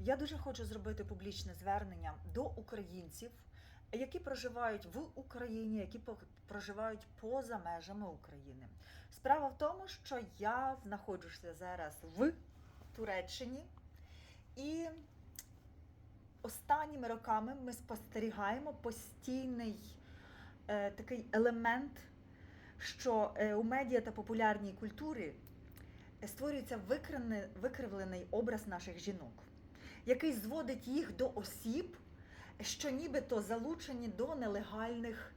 Я дуже хочу зробити публічне звернення до українців, які проживають в Україні, які проживають поза межами України. Справа в тому, що я знаходжуся зараз в Туреччині, і останніми роками ми спостерігаємо постійний е, такий елемент, що е, у медіа та популярній культурі створюється викривлений, образ наших жінок, який зводить їх до осіб, що нібито залучені до нелегальних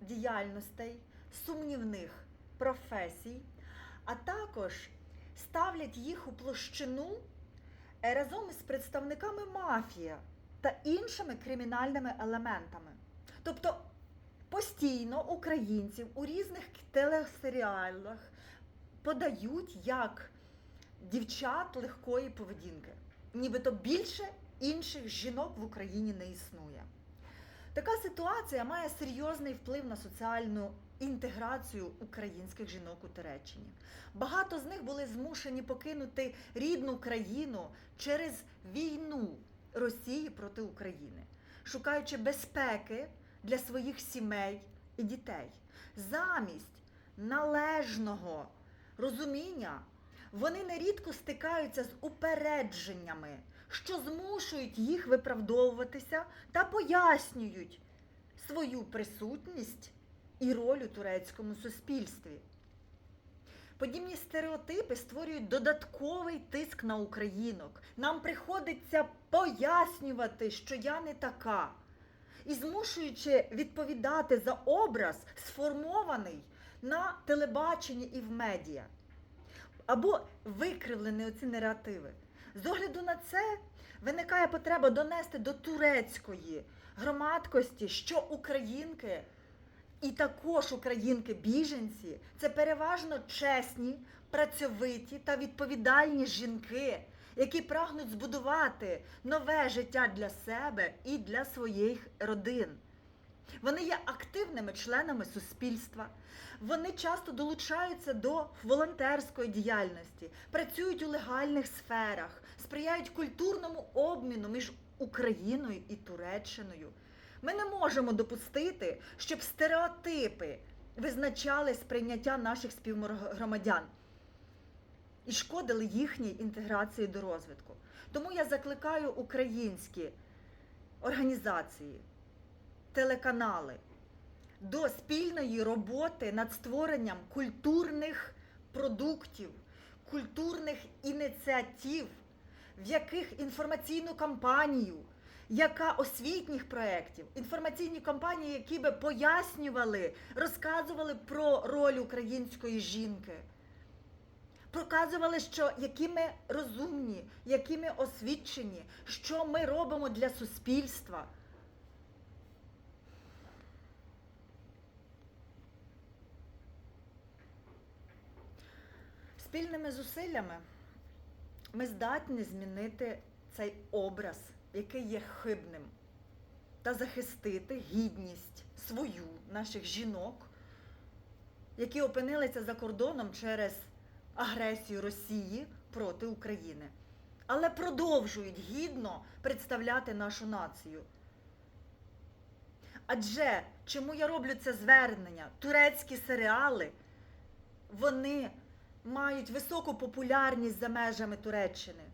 діяльностей, сумнівних професій, а також ставлять їх у площину е, разом із представниками мафії та іншими кримінальними елементами. Тобто постійно українців у різних телесеріалах подають як дівчат легкої поведінки. Нібито більше інших жінок в Україні не існує. Така ситуація має серйозний вплив на соціальну інтеграцію українських жінок у Туреччині. Багато з них були змушені покинути рідну країну через війну Росії проти України, шукаючи безпеки для своїх сімей і дітей. Замість належного розуміння вони нерідко стикаються з упередженнями, що змушують їх виправдовуватися та пояснюють свою присутність і роль у турецькому суспільстві. Подібні стереотипи створюють додатковий тиск на українок. Нам приходиться пояснювати, що я не така, і змушуючи відповідати за образ, сформований на телебаченні і в медіа, або викривлені оці наративи. З огляду на це виникає потреба донести до турецької громадкості, що українки і також українки-біженці це переважно чесні, працьовиті та відповідальні жінки, які прагнуть збудувати нове життя для себе і для своїх родин. Вони є активними членами суспільства. Вони часто долучаються до волонтерської діяльності, працюють у легальних сферах, сприяють культурному обміну між Україною і Туреччиною. Ми не можемо допустити, щоб стереотипи визначали сприйняття наших співгромадян і шкодили їхній інтеграції до розвитку. Тому я закликаю українські організації, телеканали до спільної роботи над створенням культурних продуктів, культурних ініціатив, в яких інформаційну кампанію, яка освітніх проєктів, інформаційні кампанії, які би пояснювали, розказували про роль української жінки. Показували, що які ми розумні, які ми освічені, що ми робимо для суспільства. Спільними зусиллями ми здатні змінити цей образ, який є хибним, та захистити гідність свою наших жінок, які опинилися за кордоном через агресію Росії проти України, але продовжують гідно представляти нашу націю. Адже чому я роблю це звернення? Турецькі серіали, вони мають високу популярність за межами Туреччини.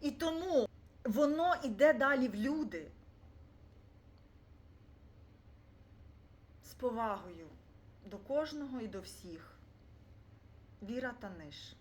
І тому воно йде далі в люди. З повагою до кожного і до всіх. Віра Таниш.